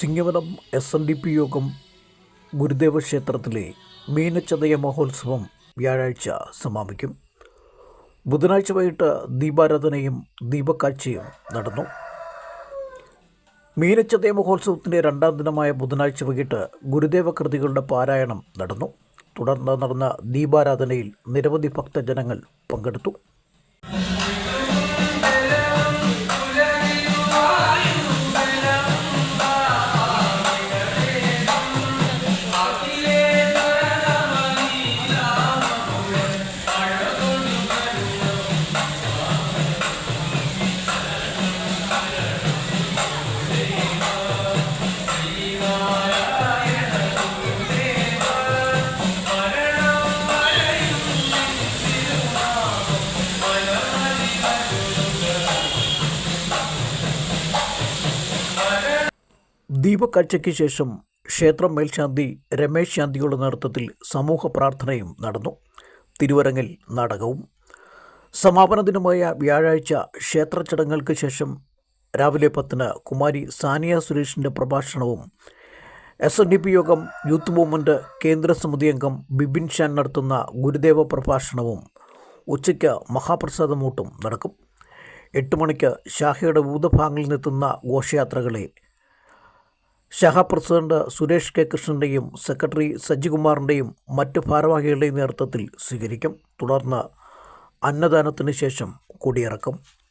Chingavanam S N D P യോഗം ഗുരുദേവ ക്ഷേത്രത്തിലെ മീനച്ചതയ മഹോത്സവം വ്യാഴാഴ്ച സമാപിക്കും. ബുധനാഴ്ച വൈകിട്ട് ദീപാരാധനയും ദീപക്കാഴ്ചയും നടന്നു. മീനച്ചതയ മഹോത്സവത്തിന്റെ രണ്ടാം ദിനമായ ബുധനാഴ്ച വൈകിട്ട് ഗുരുദേവ കൃതികളുടെ പാരായണം നടന്നു. തുടർന്ന് നടന്ന ദീപാരാധനയിൽ നിരവധി ഭക്തജനങ്ങൾ പങ്കെടുത്തു. ദീപക്കാഴ്ചയ്ക്ക് ശേഷം ക്ഷേത്രം മേൽശാന്തി രമേശ് ശാന്തിയുടെ നേതൃത്വത്തിൽ സമൂഹ പ്രാർത്ഥനയും നടന്നു. തിരുവരങ്ങിൽ നാടകവും. സമാപന ദിനമായ വ്യാഴാഴ്ച ക്ഷേത്ര ചടങ്ങുകൾക്ക് ശേഷം രാവിലെ പത്തിന് കുമാരി സാനിയ സുരേഷിന്റെ പ്രഭാഷണവും എസ് എൻ ഡി പി യോഗം യൂത്ത് മൂവ്മെന്റ് കേന്ദ്ര സമിതി അംഗം ബിബിൻ ഷാൻ നടത്തുന്ന ഗുരുദേവ പ്രഭാഷണവും ഉച്ചയ്ക്ക് മഹാപ്രസാദമൂട്ടും നടക്കും. എട്ട് മണിക്ക് ഷാഹയുടെ വിവിധ ഭാഗങ്ങളിൽ നിന്നെത്തുന്ന ഘോഷയാത്രകളെ ഷഹ പ്രസിഡന്റ് സുരേഷ് കെ കൃഷ്ണന്റെയും സെക്രട്ടറി സജികുമാറിന്റെയും മറ്റ് ഭാരവാഹികളുടെയും നേതൃത്വത്തിൽ സ്വീകരിക്കും. തുടർന്ന് അന്നദാനത്തിന് ശേഷം കൊടിയിറക്കും.